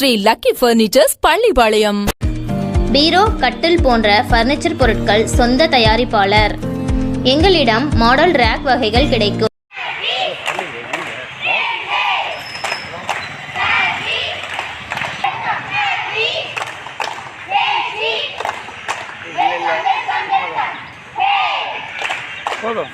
Sri lucky furnitures Pallipalayam. பீரோ கட்டில் போன்ற furniture பொருட்கள் சொந்த தயாரிப்பாளர். எங்களிடம் மாடல் ரேக் வகைகள் கிடைக்கும். போதும்.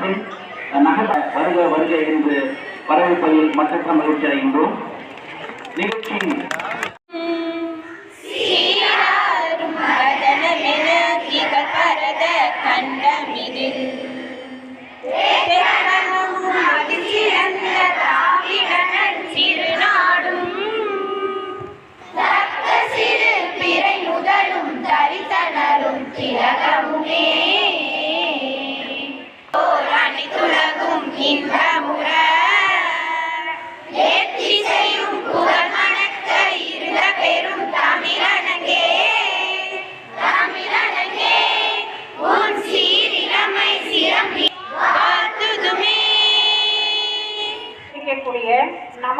தலைவர் மற்றும் நகர வருக வருக என்று வரவேற்பதில் மற்ற மகிழ்ச்சி அடைகின்றோம். நிகழ்ச்சியின் பரத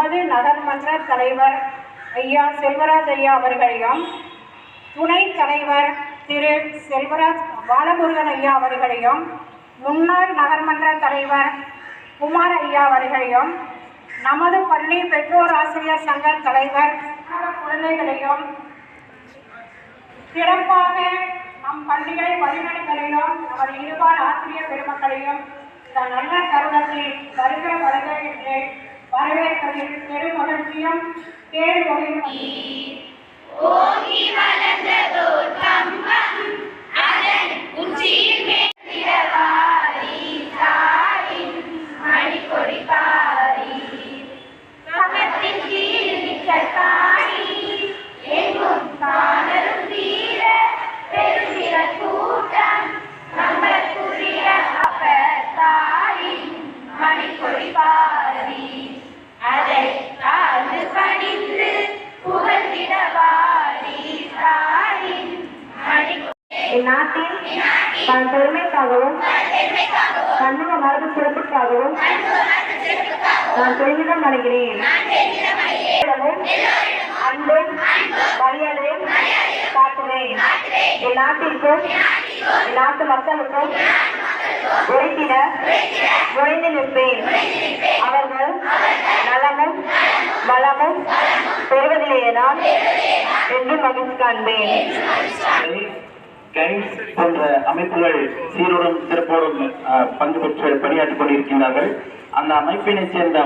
நமது நகர்மன்ற தலைவர் ஐயா செல்வராஜ் ஐயா அவர்களையும் துணை தலைவர் திரு செல்வராஜ் பாலமுருகன் ஐயா அவர்களையும் முன்னாள் நகர்மன்ற தலைவர் குமார் ஐயா அவர்களையும் நமது பள்ளி பெற்றோர் ஆசிரியர் சங்க தலைவர் குழந்தைகளையும் சிறப்பாக நம் பள்ளிகளை வழிநடத்தலையும் நமது இருபால் ஆசிரியர் பெருமக்களையும் இந்த நல்ல தருணத்தில் வருக வருக என்று வரவேற்பதில் பெரும் ஓகி பேரு ஓங்கி வளர்ந்ததோர் கம்பம் இந்நாட்டின் தன் பெருமைக்காகவும் தன்னுடைய மரபு சிறப்புக்காகவும் நான் பெருமிதம் அடைகிறேன். அன்பும் மரியாதையும் காட்டுவேன். என் நாட்டிற்கும் என் நாட்டு மக்களுக்கும் உழைத்திட நுழைந்து நிற்பேன் அவர்கள் நலமும் வளமும் பெறுவதிலேயேதான் என்று மகிழ்ச்சி காண்பேன். கைட்ஸ் போன்ற அமைப்புகள் சீரோடும் சிறப்போடும் பங்கு பெற்று பணியாற்றிக் கொண்டிருக்கின்றார்கள். அந்த அமைப்பினை சேர்ந்த